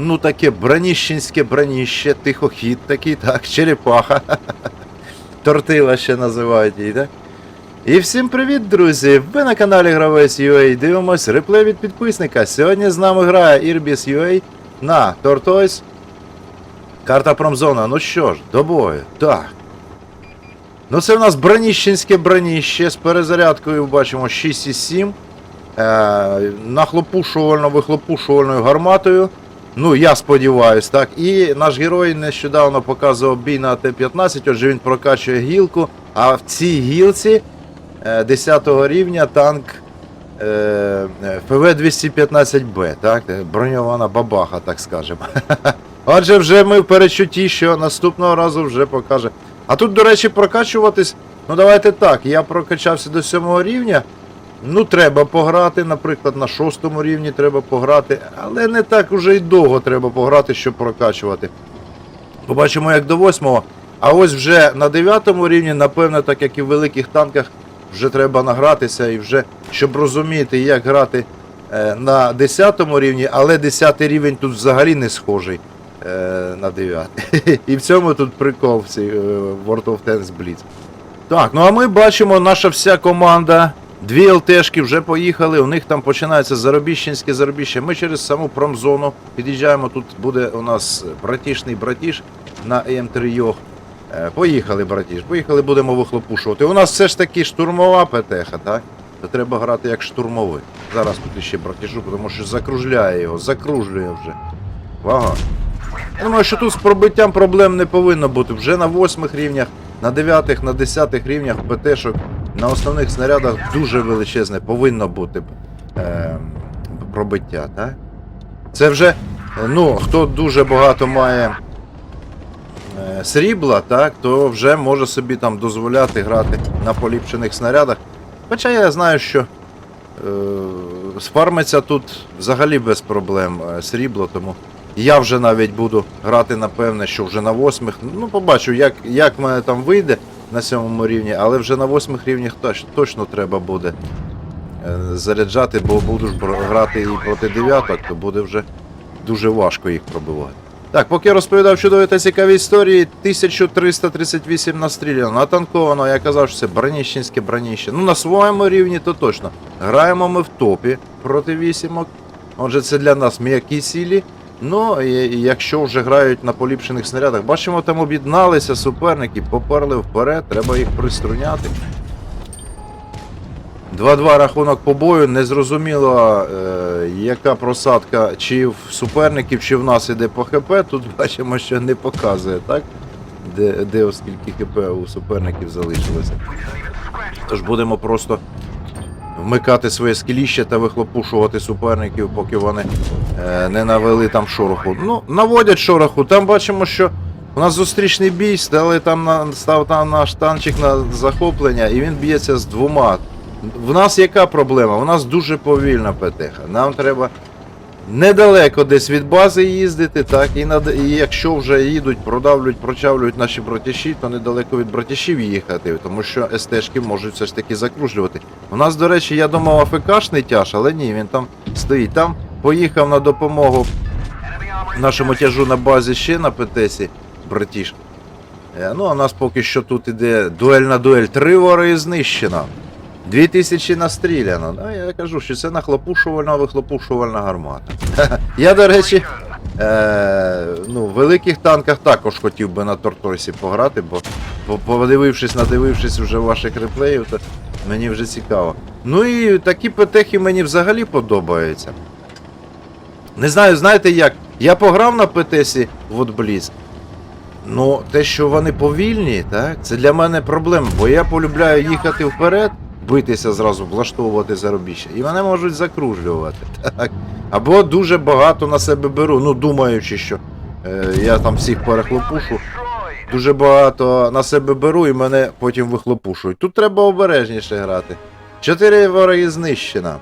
Ну таке браніщенське браніще, тихохід такий, так, черепаха. Тортила ще називають її, так? І всім привіт, друзі! Ви на каналі Гравець UA дивимось реплей від підписника. Сьогодні з нами грає Irbis UA на Tortoise. Карта промзона. Ну що ж, до бою. Так. Ну це в нас браніщенське браніще з перезарядкою бачимо 6,7. Е, нахлопушувально-вихлопушувальною гарматою. Ну, я сподіваюсь, так. І наш герой нещодавно показував бій на Т-15, отже він прокачує гілку. А в цій гілці е, 10 рівня танк е, е, ФВ-215Б, так? Броньована бабаха, так скажемо. Отже, вже ми в перечутті, що наступного разу вже покаже. А тут, до речі, прокачуватись. Ну давайте так, я прокачався до 7 рівня. Ну, треба пограти, наприклад, на шостому рівні треба пограти, але не так уже й довго треба пограти, щоб прокачувати. Побачимо, як до восьмого. А ось вже на дев'ятому рівні, напевно, так як і в великих танках, вже треба награтися і вже, щоб розуміти, як грати е, на 10 рівні, але 10 рівень тут взагалі не схожий е, на 9. І в цьому тут прикол в цій е, World of Tanks Blitz. Так, ну а ми бачимо, наша вся команда. Дві ЛТшки вже поїхали, у них там починається заробіщенське заробіще. Ми через саму промзону під'їжджаємо. Тут буде у нас братішний братіш на ем 3 йох. Е, Поїхали, братіш, поїхали, будемо вихлопушувати. У нас все ж таки штурмова ПТХ, так? То треба грати як штурмовий. Зараз тут ще братішу, тому що закружляє його, закружлює вже. Вага. Я думаю, що тут з пробиттям проблем не повинно бути. Вже на восьмих рівнях, на дев'ятих, на десятих рівнях ПТшок, на основних снарядах дуже величезне повинно бути е, пробиття, так? Це вже, ну, хто дуже багато має е, срібла, так, то вже може собі там дозволяти грати на поліпшених снарядах. Хоча я знаю, що е, сфармиться тут взагалі без проблем е, срібло, тому я вже навіть буду грати, напевне, що вже на восьмих. Ну, побачу, як, як в мене там вийде на сьомому рівні, але вже на восьмих рівнях точ, точно треба буде е, заряджати, бо бро- грати і проти дев'яток, то буде вже дуже важко їх пробивати. Так, поки я розповідав чудові та цікаві історії, 1338 настріляно, натанковано, я казав, що це броніщенське броніще. Ну, на своєму рівні то точно. Граємо ми в топі проти вісімок. Отже, це для нас м'які сілі. Ну, якщо вже грають на поліпшених снарядах, бачимо, там об'єдналися суперники, поперли вперед, треба їх приструняти. 2-2 рахунок по бою, незрозуміло, е, яка просадка, чи в суперників, чи в нас іде по ХП. Тут бачимо, що не показує, так? Де, де оскільки ХП у суперників залишилося. Тож будемо просто вмикати своє скіліще та вихлопушувати суперників, поки вони е, не навели там шороху. Ну, наводять шороху. Там бачимо, що у нас зустрічний бій, стали там на, став там наш танчик на захоплення, і він б'ється з двома. В нас яка проблема? У нас дуже повільна ПТХ. Нам треба недалеко десь від бази їздити, так, і, над... і якщо вже їдуть, продавлюють, прочавлюють наші братіші, то недалеко від братішів їхати, тому що СТшки можуть все ж таки закружлювати. У нас, до речі, я думав АФКшний тяж, але ні, він там стоїть. Там поїхав на допомогу нашому тяжу на базі ще на ПТСі, братіш. Е, Ну, а нас поки що тут іде дуель на дуель. Три вори знищено. Дві тисячі настріляно. Ну, я кажу, що це нахлопушувальна вихлопушувальна гармата. Я, до речі, е, ну, в великих танках також хотів би на Тортойсі пограти, бо подивившись, надивившись вже ваших реплеїв, то мені вже цікаво. Ну і такі петехи мені взагалі подобаються. Не знаю, знаєте як? Я пограв на ПТСі в Бліз. Ну, те, що вони повільні, так, це для мене проблема, бо я полюбляю їхати вперед, битися зразу, влаштовувати заробіще, і мене можуть закружлювати. Так. Або дуже багато на себе беру, ну думаючи, що е, я там всіх перехлопушу. Дуже багато на себе беру і мене потім вихлопушують. Тут треба обережніше грати. Чотири вороги знищено.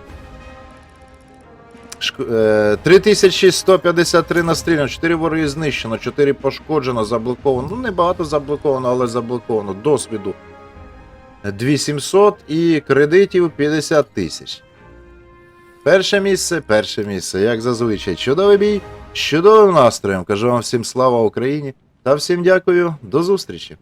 Шк- е, 3153 настріляно, 4 вороги знищено, 4 пошкоджено, заблоковано. Ну, небагато заблоковано, але заблоковано. Досвіду 2700 і кредитів 50 тисяч. Перше місце, перше місце, як зазвичай. Чудовий бій, чудовим настроєм. Кажу вам всім слава Україні та всім дякую. До зустрічі.